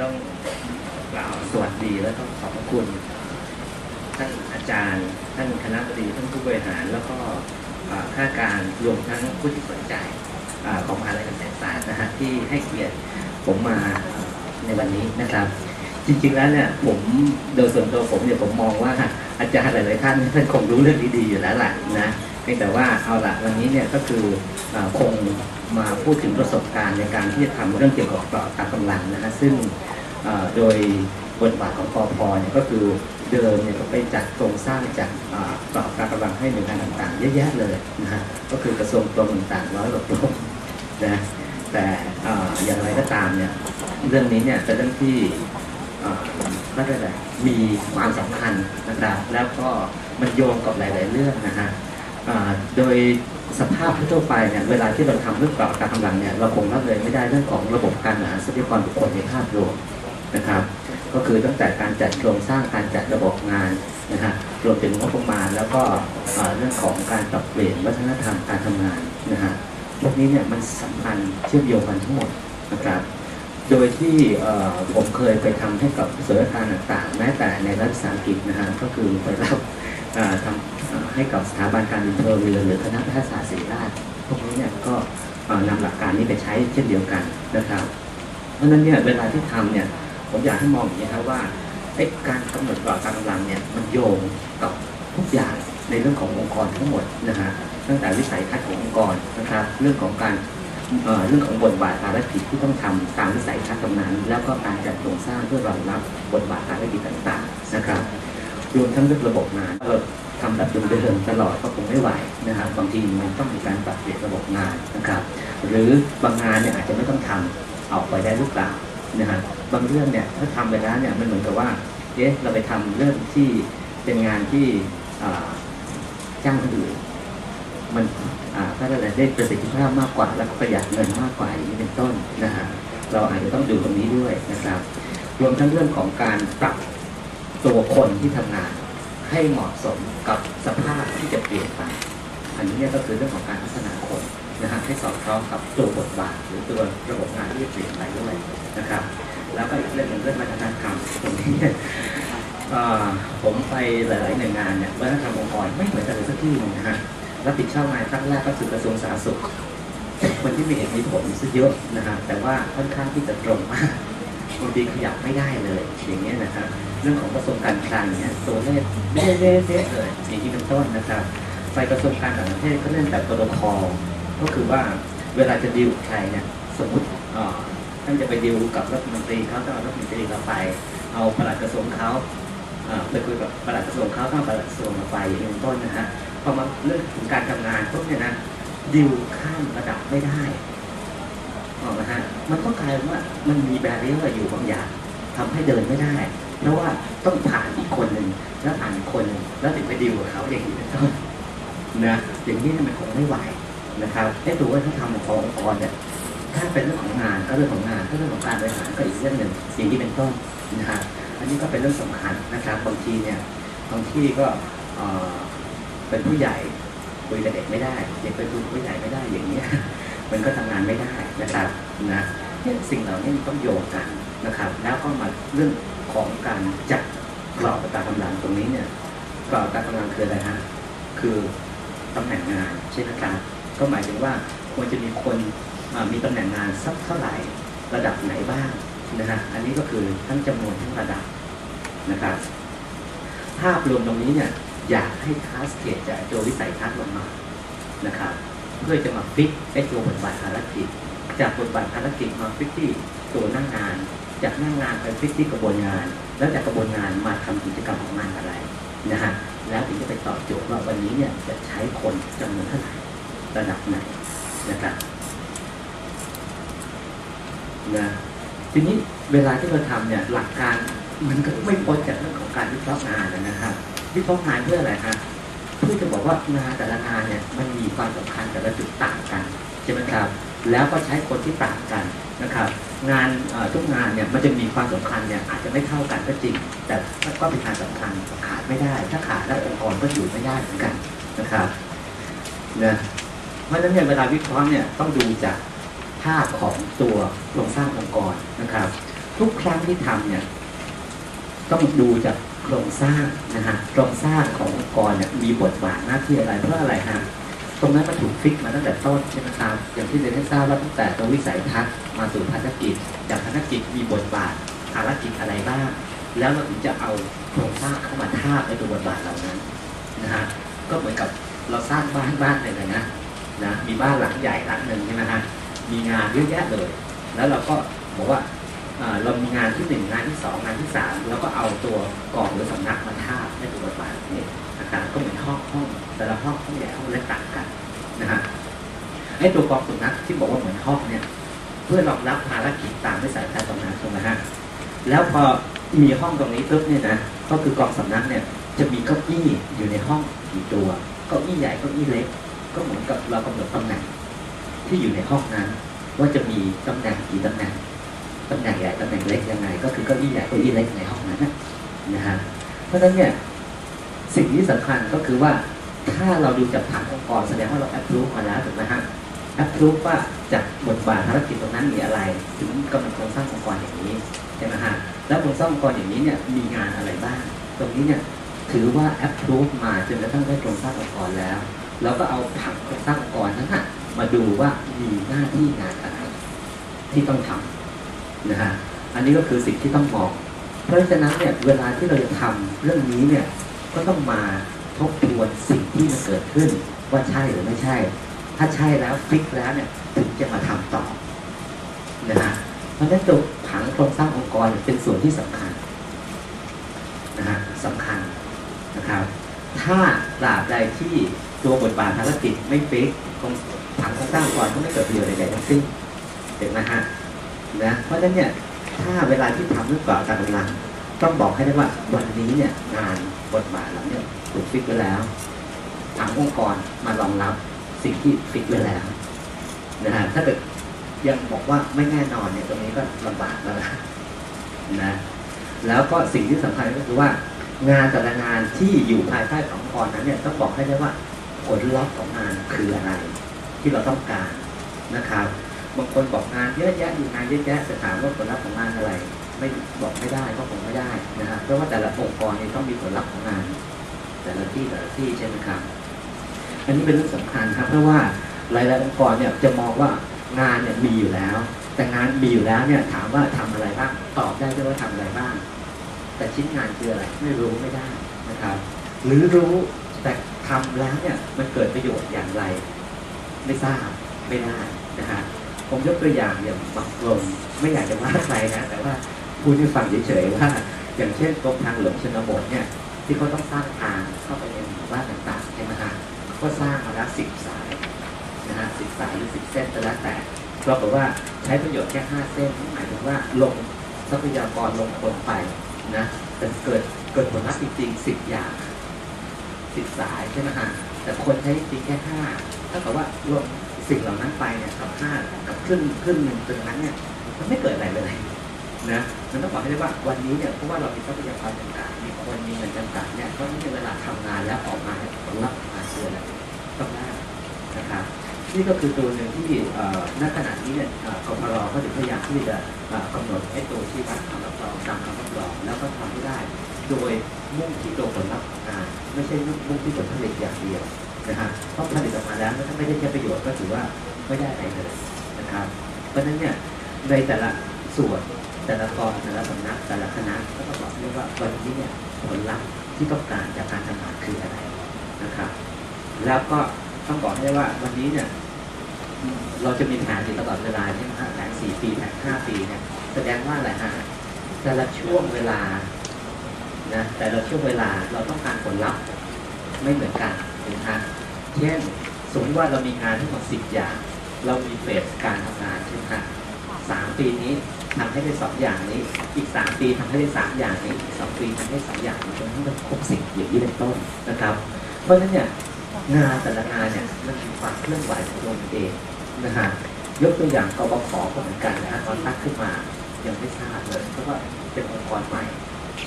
ต้องกล่าวสวัสดีและต้องขอบพระคุณท่านอาจารย์ ท่านคณะบดีท่านผู้บริหาร แล้วก็อ่าข้าการรวมทั้งผู้ที่สนใจอของมหาลัยเกษตรศาสตร์นะฮะที่ให้เกียรติผมมาในวันนี้นะครับ จริงๆแล้วเนี่ยผมโดยส่วนตัวผมเนี่ยผมมองว่าอาจารย์หลายๆท่านท่านคงรู้เรื่องนี้ดีอยู่แล้วล่ะนะเพียงแต่ว่าเอาละวันนี้เนี่ยก็คืออคง มาพูดถึงประสบการณ์ในการที่จะทำเรื่องเกี่ยวกับกราะตากำลังนะฮะซึ่งโดยบทบาทของปอพเนี่ยก็คือเดิมเนี่ยก็ไปจัดโครงสร้างจากอ่าเกราะตากำลังให้หน่วยงานต่างๆเยอะแยะเลยนะฮะก็คือกระทรวงกรมต่างๆร้อยกว่ากรมนะแต่อย่างไรก็ตามเนี่ยเรื่องนี้เนี่ยเป็นเรื่องที่เอ่อก็ได้เลยมีความสำคัญนะครับแล้วก็มันโยงกับหลาย ๆ เรื่องนะฮะโดย สภาพทั่วไปเนี่ยเวลาที่เราทำเรื่องกรอบการกำลังเนี่ยเราคงละเลยไม่ได้เรื่องของระบบการหาทรัพยากรบุคคลในภาพรวมนะครับ ก็คือตั้งแต่การจัดโครงสร้างการจัดระบบงานนะฮะรวมถึงงบประมาณแล้วก็เรื่องของการปรับเปลี่ยนวัฒนธรรมการทำงานนะฮะพวกนี้เนี่ยมันสัมพันธ์เชื่อมโยงกันทั้งหมดนะครับ โดยที่ผมเคยไปทำให้กับส่วนราชการต่างๆแม้แต่ในรัฐวิสาหกิจนะฮะก็คือไปรับ ทำเอ่อให้กับสถาบันการบินพลเรือนหรือคณะแพทยศาสตร์ศิริราชพวกนี้เนี่ยก็เอ่อนำหลักการนี้ไปใช้เช่นเดียวกันนะครับ เพราะฉะนั้นเนี่ยเวลาที่ทำเนี่ยผมอยากให้มองอย่างนี้ครับว่าไอ้การกำหนดกรอบการกำลังเนี่ยมันโยงกับทุกอย่างในเรื่องขององค์กรทั้งหมดนะฮะตั้งแต่วิสัยทัศน์ขององค์กรนะครับเรื่องของการเอ่อเรื่องของบทบาทภารกิจที่ต้องทำตามวิสัยทัศน์ตรงนั้น แล้วก็การจัดโครงสร้างเพื่อรองรับบทบาทภารกิจต่างๆนะครับ รวมทั้งเรื่องระบบงานเราทำแบบเดิมๆตลอดก็คงไม่ไหวนะครับบางทีมันต้องมีการปรับเปลี่ยนระบบงานนะครับ หรือบางงานเนี่ยอาจจะไม่ต้องทำออกไปได้หรือเปล่านะฮะบางเรื่องเนี่ยถ้าทำไปแล้วเนี่ยมันเหมือนกับว่าเอ๊ะเราไปทำเรื่องที่เป็นงานที่จ้างคนอื่นมันอ่าถ้าเราได้ประสิทธิภาพมากกว่า แล้วก็ประหยัดเงินมากกว่าอย่างนี้เป็นต้นนะฮะเราอาจจะต้องดูตรงนี้ด้วยนะครับ รวมทั้งเรื่องของการปรับ ตัวคนที่ทำงานให้เหมาะสมกับสภาพที่จะเปลี่ยนไป อันนี้เนี่ยก็คือเรื่องของการพัฒนาคนนะฮะให้สอดคล้องกับตัวบทบาทหรือตัวระบบงานที่จะเปลี่ยนไปด้วยนะครับ แล้วก็อีกเรื่องหนึ่งเรื่องวัฒนธรรมตรงนี้ผมไปหลายๆหน่วยงานเนี่ยวัฒนธรรมองค์กรไม่เหมือนกันเลยสักที่นึงนะฮะรับผิดชอบงานครั้งแรกก็คือกระทรวงสาธารณสุขคนที่มีเหตุมีผลซะเยอะนะฮะแต่ว่าค่อนข้างที่จะตรงมาก บางทีขยับไม่ได้เลย อย่างเงี้ยนะครับเรื่องของกระทรวงการคลังเนี่ยตัวเลขเละเละเละเลยอย่างนี้เป็นต้นนะครับไปกระทรวงการต่างประเทศก็เล่นแบบโปรโตคอลก็คือว่าเวลาจะดีลใครเนี่ยสมมติอ่อท่านจะไปดีลกับรัฐมนตรีเขาต้องเอารัฐมนตรีเราไป เอาปลัดกระทรวงเขาอ่อไปคุยกับปลัดกระทรวงเขาต้องเอาปลัดกระทรวงเราไปอย่างนี้เป็นต้นนะฮะพอมาเรื่องถึงการทำงานปุ๊บเนี่ยนะดิวข้ามระดับไม่ได้ ออกนะฮะมันก็กลายเป็นว่ามันมีแบรเรียร์อยู่บางอย่างทำให้เดินไม่ได้ เพราะว่าต้องผ่านอีกคนหนึ่งแล้วผ่านอีกคนหนึ่งแล้วถึงไปดิวกับเขาอย่างนี้เป็นต้นนะอย่างนี้เนี่ยมันคงไม่ไหวนะครับไอ้ตัวว่าถ้าทำขององค์กรเนี่ยถ้าเป็นเรื่องของงานก็เรื่องของงานถ้าเรื่องของการบริหารก็อีกเรื่องหนึ่งอย่างนี้เป็นต้นนะฮะอันนี้ก็เป็นเรื่องสำคัญนะครับบางทีเนี่ยบางที่ก็เอ่อเป็นผู้ใหญ่คุยกับเด็กไม่ได้เด็กไปคุยกับผู้ใหญ่ไม่ได้อย่างเงี้ย มันก็ทำงานไม่ได้นะครับนะเนี่ยสิ่งเหล่านี้มันต้องโยงกันนะครับ แล้วก็มาเรื่องของการจัดกรอบการกำลังตรงนี้เนี่ยกรอบการกำลังคืออะไรฮะคือตำแหน่งงานใช่ไหมครับก็หมายถึงว่าควรจะมีคนอ่ามีตำแหน่งงานสักเท่าไหร่ระดับไหนบ้างนะฮะอันนี้ก็คือทั้งจำนวนทั้งระดับนะครับภาพรวมตรงนี้เนี่ยอยากให้คาสเกตจากตัววิสัยทัศน์ลงมานะครับ เพื่อจะมาฟิกไอ้ตัวบทบาทภารกิจ จากบทบาทภารกิจมาฟิกที่ตัวหน้างงาน จากหน้างงานไปฟิกที่กระบวนงาน แล้วจากกระบวนงานมาทำกิจกรรมของงานอะไรนะฮะแล้วถึงจะไปตอบโจทย์ว่าวันนี้เนี่ยจะใช้คนจำนวนเท่าไหร่ระดับไหนนะครับนะทีนี้เวลาที่เราทำเนี่ยหลักการมันก็ไม่พ้นจากเรื่องของการวิเคราะห์งานนะครับวิเคราะห์งานเพื่ออะไรครับ เพื่อจะบอกว่างานแต่ละงานเนี่ยมันมีความสำคัญแต่ละจุดต่างกันใช่ไหมครับ แล้วก็ใช้คนที่ต่างกันนะครับ งานทุกงานเนี่ยมันจะมีความสำคัญเนี่ยอาจจะไม่เท่ากันก็จริง แต่ก็เป็นงานสำคัญขาดไม่ได้ ถ้าขาดแล้วองค์กรก็อยู่ไม่ได้เหมือนกันนะครับนะเพราะฉะนั้นเนี่ยเวลาวิเคราะห์เนี่ยต้องดูจากภาพของตัวโครงสร้างองค์กรนะครับ ทุกครั้งที่ทำเนี่ยต้องดูจาก โครงสร้างนะฮะโครงสร้างขององค์กรเนี่ยมีบทบาทหน้าที่อะไรเพราะอะไรฮะตรงนั้นมันถูกฟิกมาตั้งแต่ต้นใช่ไหมครับอย่างที่เรียนให้ทราบว่าตั้งแต่ตัววิสัยทัศน์มาสู่ภารกิจจากภารกิจมีบทบาทภารกิจอะไรบ้าง แล้วเราถึงจะเอาโครงสร้างเข้ามาทาบในตัวบทบาทเหล่านั้นนะฮะก็เหมือนกับเราสร้างบ้านบ้านหนึ่งนะนะมีบ้านหลังใหญ่หลังหนึ่งใช่ไหมฮะมีงานเยอะแยะเลย แล้วเราก็บอกว่า เรามีงานที่หนึ่งงานที่สองงานที่สามแล้วก็เอาตัวกองหรือสำนักมาทาบให้ตัวบทบาทนี่นะครับก็เหมือนห้องห้องแต่ละห้องห้องใหญ่ห้องเล็กต่างกันนะฮะไอ้ตัวกองสำนักที่บอกว่าเหมือนห้องเนี่ย เพื่อรองรับภารกิจตามวิสัยทัศน์ตรงนั้นถูกไหมฮะแล้วพอมีห้องตรงนี้ปุ๊บเนี่ยนะก็คือกองสำนักเนี่ยจะมีเก้าอี้อยู่ในห้องกี่ตัวเก้าอี้ใหญ่เก้าอี้เล็ก ก็เหมือนกับเรากำหนดตำแหน่งที่อยู่ในห้องนั้น ว่าจะมีตำแหน่งกี่ตำแหน่ง ตำแหน่งใหญ่ตำแหน่งเล็กยังไง ก็คือเก้าอี้ใหญ่เก้าอี้เล็กในห้องนั้นนะฮะเพราะฉะนั้นเนี่ยสิ่งที่สำคัญก็คือว่าถ้าเราดูจากฐานองค์กรแสดงว่าเราแอปพรูฟมาแล้วถูกไหมฮะแอปพรูฟว่าจากบทบาทภารกิจตรงนั้นมีอะไร ถึงกำหนดโครงสร้างองค์กรอย่างนี้ใช่ไหมฮะแล้วโครงสร้างองค์กรอย่างนี้เนี่ยมีงานอะไรบ้าง ตรงนี้เนี่ยถือว่าแอปพรูฟมาจนกระทั่งได้โครงสร้างองค์กรแล้วเราก็เอาผังโครงสร้างองค์กรนั้นนะมาดูว่ามีหน้าที่งานอะไรที่ต้องทำ นะฮะอันนี้ก็คือสิ่งที่ต้องมองเพราะฉะนั้นเนี่ยเวลาที่เราจะทำเรื่องนี้เนี่ยก็ต้องมาทบทวนสิ่งที่มันเกิดขึ้นว่าใช่หรือไม่ใช่ ถ้าใช่แล้วฟิกแล้วเนี่ยถึงจะมาทำต่อนะฮะเพราะฉะนั้นตัวผังโครงสร้างองค์กรเป็นส่วนที่สำคัญนะฮะสำคัญนะครับ ถ้าตราบใดที่ตัวบทบาทภารกิจไม่ฟิกผังโครงสร้างองค์กรก็ไม่เกิดประโยชน์ใดๆทั้งสิ้นเห็นไหมฮะ นะเพราะฉะนั้นเนี่ยถ้าเวลาที่ทำเรื่องก่อการกำลังต้องบอกให้ได้ว่าวันนี้เนี่ยงานบทบาทเราเนี่ยถูกฟิกไว้แล้วทางองค์กรมารองรับสิ่งที่ฟิกไว้แล้วนะฮะถ้าเกิดยังบอกว่าไม่แน่นอนเนี่ยตรงนี้ก็ลำบากแล้วนะนะแล้วก็สิ่งที่สำคัญก็คือว่างานแต่ละงานที่อยู่ภายใขององค์กรนั้นเนี่ยต้องบอกให้ได้ว่าผลลัพธ์ของงานคืออะไร ที่เราต้องการนะครับ บางคนบอกงานเยอะแยะอยู่งานเยอะแยะแต่ถามว่าผลลัพธ์ของงานอะไร ไม่บอกไม่ได้ก็คงไม่ได้นะฮะเพราะว่าแต่ละองค์กรเนี่ยต้องมีผลลัพธ์ของงาน แต่ละที่แต่ละที่ใช่ไหมครับ อันนี้เป็นเรื่องสำคัญครับ เพราะว่าหลายๆองค์กรเนี่ยจะมองว่างานเนี่ยมีอยู่แล้ว แต่งานมีอยู่แล้วเนี่ยถามว่าทำอะไรบ้างตอบได้ด้วยว่าทำอะไรบ้าง แต่ชิ้นงานคืออะไรไม่รู้ไม่ได้นะครับ หรือรู้แต่ทำแล้วเนี่ยมันเกิดประโยชน์อย่างไร ไม่ทราบไม่ได้นะฮะ ผมยกตัวอย่างอย่างบางกรมไม่อยากจะว่าใครนะ แต่ว่าพูดให้ฟังเฉยๆว่า อย่างเช่นกรมทางหลวงชนบทเนี่ย ที่เขาต้องสร้างทางเข้าไปในหมู่บ้านต่างๆใช่ไหมฮะก็สร้างมาแล้วสิบสายนะฮะสิบสายหรือสิบเส้นก็แล้วแต่ปรากฏว่าใช้ประโยชน์แค่ห้าเส้นหมายถึงว่าลงทรัพยากรลงคนไปนะแต่เกิดเกิดผลลัพธ์จริงๆสิบอย่างสิบสายใช่ไหมฮะแต่คนใช้จริงแค่ห้าถ้ากับว่าลง สิ่งเหล่านั้นไปเนี่ยกับห้ากับครึ่งครึ่งหนึ่งตรงนั้นเนี่ยมันไม่เกิดอะไรเลยนะมันต้องบอกให้ได้ว่าวันนี้เนี่ยเพราะว่าเรามีทรัพยากรจำกัดมีคนมีเงินจำกัดเนี่ยเพราะฉะนั้นเวลาทำงานแล้วออกมาผลลัพธ์มาคืออะไรต้องได้นะครับนี่ก็คือตัวหนึ่งที่ณขณะนี้เนี่ยกพรก็ถึงพยายามที่จะกำหนดไอ้ตัวที่วัดคำรับรองตามคำรับรองแล้วก็ทำให้ได้ โดยมุ่งที่ตัวผลลัพธ์งานไม่ใช่มุ่งที่ผลผลิตอย่างเดียว นะฮะเพราะผลิตออกมาแล้วถ้าไม่ได้ใช้ประโยชน์ก็ถือว่าไม่ได้อะไรเลยนะครับ เพราะฉะนั้นเนี่ยในแต่ละส่วนแต่ละกองแต่ละสำนักแต่ละคณะก็ต้องบอกด้วยกว่าวันนี้เนี่ยผลลัพธ์ที่ต้องการจากการทำงานคืออะไรนะครับ แล้วก็ต้องบอกให้ว่าวันนี้เนี่ยเราจะมีแผนอยู่ตลอดเวลาใช่ไหมฮะแผนสี่ปีแผนห้าปีเนี่ยแสดงว่าอะไรฮะแต่ละช่วงเวลานะแต่ละช่วงเวลาเราต้องการผลลัพธ์ไม่เหมือนกัน นะฮะเช่น สมมติว่าเรามีงานทั้งหมดสิบอย่าง เรามีเฟสการทำงานใช่ไหมฮะสามปีนี้ทำให้ได้สองอย่างนี้ อีกสามปีทำให้ได้สามอย่างนี้อีกสองปีทำให้สองอย่างนี้จนทั้งครบสิบอย่างนี้เป็นต้นนะครับ เพราะฉะนั้นเนี่ยงานแต่ละงานเนี่ยมันมีความเคลื่อนไหวของตัวเองนะฮะยกตัวอย่างกบขก็เหมือนกันนะฮะตอนตั้งขึ้นมายังไม่ทราบเลยเพราะว่าเป็นองค์กรใหม่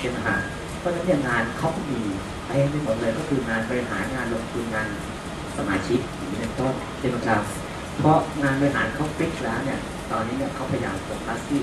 ใช่ไหมฮะเพราะฉะนั้นเนี่ยงานเขาก็มี เต็มไปหมดเลยก็คืองานบริหารงานลงทุนงานสมาชิกอย่างนี้เป็นต้นใช่ไหมครับเพราะงานบริหารเขาฟิกแล้วเนี่ยตอนนี้เนี่ยเขาพยายามโฟกัสที่